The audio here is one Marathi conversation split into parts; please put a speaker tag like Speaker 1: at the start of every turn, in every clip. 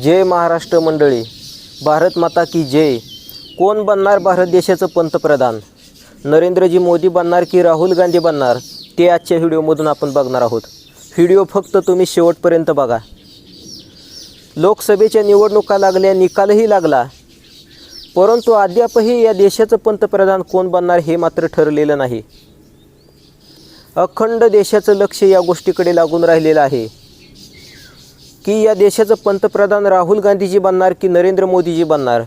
Speaker 1: जय महाराष्ट्र मंडळी. भारत माता की जय. कोण बनणार भारत देशाचं पंतप्रधान? नरेंद्रजी मोदी बनणार की राहुल गांधी बनणार? ते आजच्या व्हिडिओमधून आपण बघणार आहोत. व्हिडिओ फक्त तुम्ही शेवटपर्यंत बघा. लोकसभेच्या निवडणुका लागल्या निकालही लागला. परंतु अद्यापही या देशाचं पंतप्रधान कोण बनणार हे मात्र ठरलेलं नाही. अखंड देशाचं लक्ष या गोष्टीकडे लागून राहिलेलं आहे. की या देशाचं पंतप्रधान राहुल गांधीजी बनणार की नरेंद्र मोदीजी बनणार?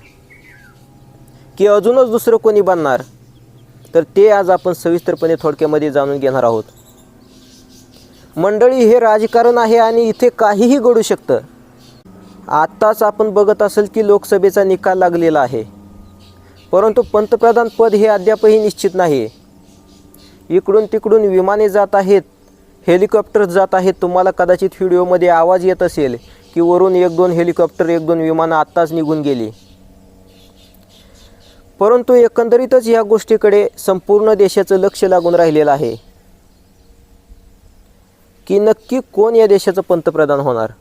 Speaker 1: की अजूनच दुसरं कोणी बनणार? तर ते आज आपण सविस्तरपणे थोडक्यामध्ये जाणून घेणार आहोत. मंडळी हे राजकारण आहे आणि इथे काहीही घडू शकतं. आत्ताच आपण बघत असेल की लोकसभेचा निकाल लागलेला आहे. परंतु पंतप्रधान पद हे अद्यापही निश्चित नाही. इकडून तिकडून विमाने जात आहेत. हेलिकॉप्टर जात आहेत तुम्हाला कदाचित व्हिडिओमध्ये आवाज येत असेल की वरून एक दोन हेलिकॉप्टर एक दोन विमानं आत्ताच निघून गेली. परंतु एकंदरीतच या गोष्टीकडे संपूर्ण देशाचं लक्ष लागून राहिलेलं आहे. की नक्की कोण या देशाचं पंतप्रधान होणार?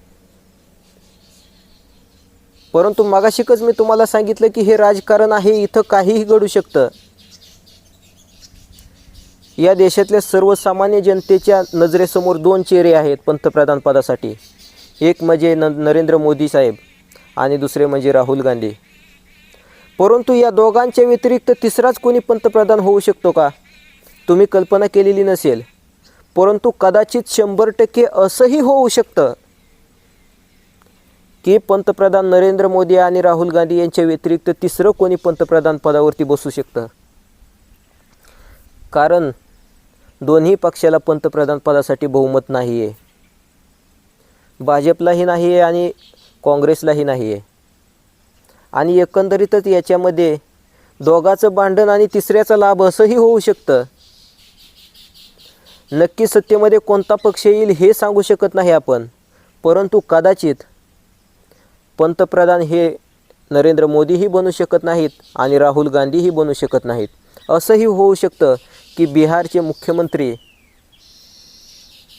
Speaker 1: परंतु मागाशिकच मी तुम्हाला सांगितलं की हे राजकारण आहे इथं काहीही घडू शकतं. या देशातल्या सर्वसामान्य जनतेच्या नजरेसमोर दोन चेहरे आहेत पंतप्रधान पदासाठी. एक म्हणजे न नरेंद्र मोदी साहेब आणि दुसरे म्हणजे राहुल गांधी. परंतु या दोघांच्या व्यतिरिक्त तिसराच कोणी पंतप्रधान होऊ शकतो का? तुम्ही कल्पना केलेली नसेल. परंतु कदाचित शंभर टक्के असंही होऊ शकतं. की पंतप्रधान नरेंद्र मोदी आणि राहुल गांधी यांच्या व्यतिरिक्त तिसरं कोणी पंतप्रधान पदावरती बसू शकतं? कारण दोन्ही पक्षाला पंतप्रधान पदासाठी बहुमत नाही आहे भाजपलाही नाही आहे आणि काँग्रेसलाही नाही आहे आणि एकंदरीतच याच्यामध्ये दोघाचं भांडण आणि तिसऱ्याचा लाभ असंही होऊ शकतं. नक्की सत्तेमध्ये कोणता पक्ष येईल हे सांगू शकत नाही आपण. परंतु कदाचित पंतप्रधान हे नरेंद्र मोदीही बनू शकत नाहीत आणि राहुल गांधीही बनू शकत नाहीत. असंही होऊ शकतं की बिहारचे मुख्यमंत्री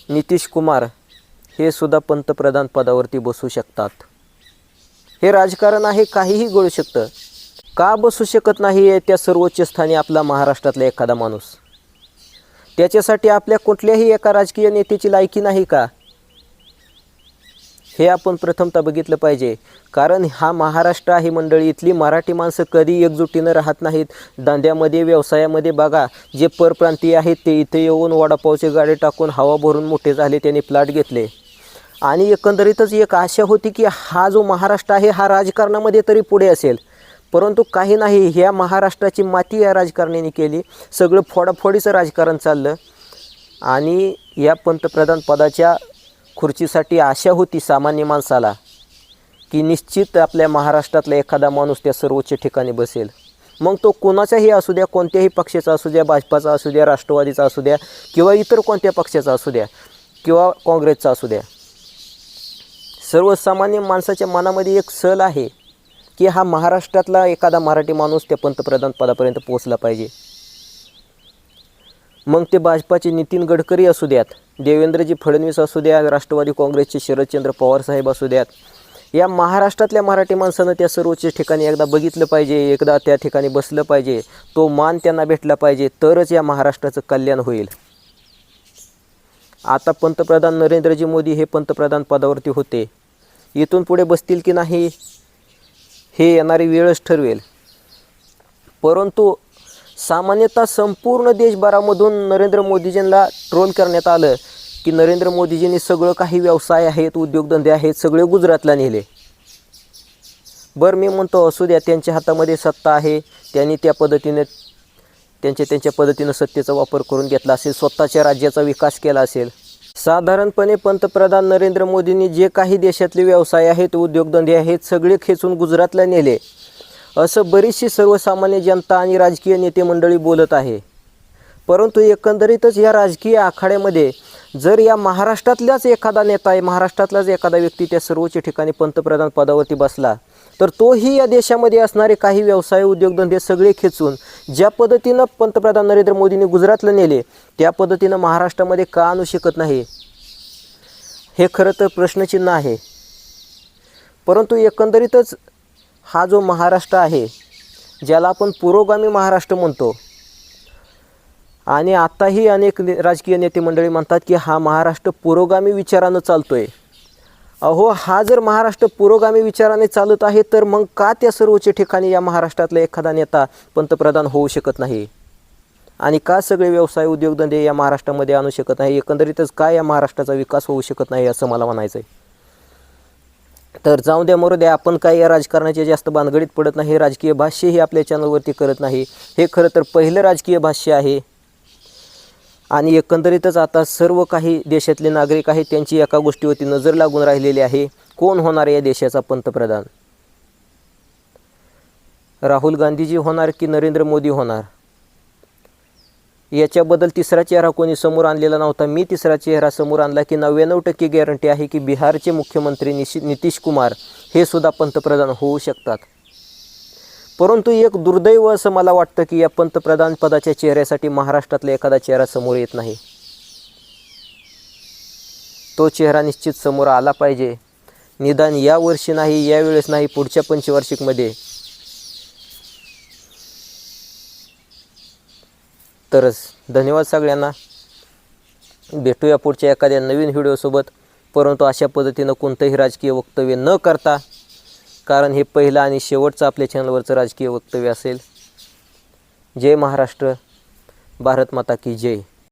Speaker 1: नितीश कुमार हे सुद्धा पंतप्रधान पदावरती बसू शकतात. हे राजकारण आहे काहीही घडू शकतं. का बसू शकत नाही आहे त्या सर्वोच्च स्थानी आपला महाराष्ट्रातला एखादा माणूस? त्याच्यासाठी आपल्या कुठल्याही एका राजकीय नेत्याची लायकी नाही का? हे आपण प्रथमतः बघितलं पाहिजे. कारण हा महाराष्ट्र आहे मंडळी इथली मराठी माणसं कधी एकजुटीनं राहत नाहीत. धंद्यामध्ये व्यवसायामध्ये बघा जे परप्रांतीय आहेत ते इथे येऊन वडापावचे गाडे टाकून हवा भरून मोठे झाले त्यांनी प्लॉट घेतले. आणि एकंदरीतच एक आशा होती की हा जो महाराष्ट्र आहे हा राजकारणामध्ये तरी पुढे असेल. परंतु काही नाही ह्या महाराष्ट्राची माती या राजकारण्याने केली. सगळं फोडाफोडीचं राजकारण चाललं. आणि या पंतप्रधान पदाच्या खुर्चीसाठी आशा होती सामान्य माणसाला की निश्चित आपल्या महाराष्ट्रातला एखादा माणूस त्या सर्वोच्च ठिकाणी बसेल. मग तो कोणाचाही असू द्या कोणत्याही पक्षाचा असू द्या भाजपाचा असू द्या राष्ट्रवादीचा असू द्या किंवा इतर कोणत्या पक्षाचा असू द्या किंवा काँग्रेसचा असू द्या. सर्वसामान्य माणसाच्या मनामध्ये एक सल आहे की हा महाराष्ट्रातला एखादा मराठी माणूस त्या पंतप्रधान पदापर्यंत पोहोचला पाहिजे. मग ते भाजपाचे नितीन गडकरी असू द्यात देवेंद्रजी फडणवीस असू द्या राष्ट्रवादी काँग्रेसचे शरदचंद्र पवारसाहेब असू द्यात. या महाराष्ट्रातल्या मराठी माणसानं त्या सर्वोच्च ठिकाणी एकदा बघितलं पाहिजे एकदा त्या ठिकाणी बसलं पाहिजे तो मान त्यांना भेटला पाहिजे तरच या महाराष्ट्राचं कल्याण होईल. आता पंतप्रधान नरेंद्रजी मोदी हे पंतप्रधान पदावरती होते. इथून पुढे बसतील की नाही हे येणारी वेळच ठरवेल. परंतु सामान्यतः संपूर्ण देशभरामधून नरेंद्र मोदीजींना ट्रोल करण्यात आलं की नरेंद्र मोदीजींनी सगळं काही व्यवसाय आहेत उद्योगधंदे आहेत सगळे गुजरातला नेले. बरं मी म्हणतो असू द्या त्यांच्या हातामध्ये सत्ता आहे त्यांनी त्या पद्धतीने त्यांच्या त्यांच्या पद्धतीनं सत्तेचा वापर करून घेतला असेल स्वतःच्या राज्याचा विकास केला असेल. साधारणपणे पंतप्रधान नरेंद्र मोदींनी जे काही देशातले व्यवसाय आहेत उद्योगधंदे आहेत सगळे खेचून गुजरातला नेले. असं बरीचशी सर्वसामान्य जनता आणि राजकीय नेते मंडळी बोलत आहे. परंतु एकंदरीतच या राजकीय आखाड्यामध्ये जर या महाराष्ट्रातल्याच एखादा नेता आहे महाराष्ट्रातलाच एखादा व्यक्ती त्या सर्वोच्च ठिकाणी पंतप्रधान पदावरती बसला तर तोही या देशामध्ये असणारे काही व्यवसाय उद्योगधंदे सगळे खेचून ज्या पद्धतीनं पंतप्रधान नरेंद्र मोदींनी गुजरातला नेले त्या पद्धतीनं महाराष्ट्रामध्ये का आणू शकत नाही? हे खरं तर प्रश्नचिन्ह आहे. परंतु एकंदरीतच हा जो महाराष्ट्र आहे ज्याला आपण पुरोगामी महाराष्ट्र म्हणतो. आणि आत्ताही अनेक ने- राजकीय नेते मंडळी म्हणतात की हा महाराष्ट्र पुरोगामी विचारानं चालतो आहे अहो हा जर महाराष्ट्र पुरोगामी विचाराने चालत आहे तर मग का त्या सर्वोच्च ठिकाणी या महाराष्ट्रातला एखादा नेता पंतप्रधान होऊ शकत नाही? आणि का सगळे व्यवसाय उद्योगधंदे या महाराष्ट्रामध्ये आणू शकत नाही? एकंदरीतच का या महाराष्ट्राचा विकास होऊ शकत नाही असं मला म्हणायचं आहे तर जाऊ द्या मरू द्या. आपण काही या राजकारणाच्या जास्त भानगडीत पडत नाही. राजकीय भाष्यही आपल्या चॅनलवरती करत नाही. हे खरं तर पहिलं राजकीय भाष्य आहे. आणि एकंदरीतच आता सर्व काही देशातले नागरिक आहेत त्यांची एका गोष्टीवरती नजर लागून राहिलेली आहे. कोण होणार या देशाचा पंतप्रधान? राहुल गांधीजी होणार की नरेंद्र मोदी होणार? याच्याबद्दल तिसरा चेहरा कोणी समोर आणलेला नव्हता. मी तिसरा चेहरा समोर आणला की नव्याण्णव टक्के गॅरंटी आहे की बिहारचे मुख्यमंत्री निशी नितीश कुमार हे सुद्धा पंतप्रधान होऊ शकतात. परंतु एक दुर्दैव असं मला वाटतं की या पंतप्रधान पदाच्या चेहऱ्यासाठी महाराष्ट्रातला एखादा चेहरा समोर येत नाही. तो चेहरा निश्चित समोर आला पाहिजे. निदान या वर्षी नाही यावेळेस नाही पुढच्या पंचवार्षिकमध्ये. तरच धन्यवाद सगळ्यांना. भेटूया पुढच्या एखाद्या नवीन व्हिडिओसोबत परंतु अशा पद्धतीनं कोणतंही राजकीय वक्तव्य न करता कारण हे पहिलं आणि शेवटचं आपल्या चॅनलवरचं राजकीय वक्तव्य असेल. जय महाराष्ट्र. भारत माता की जय.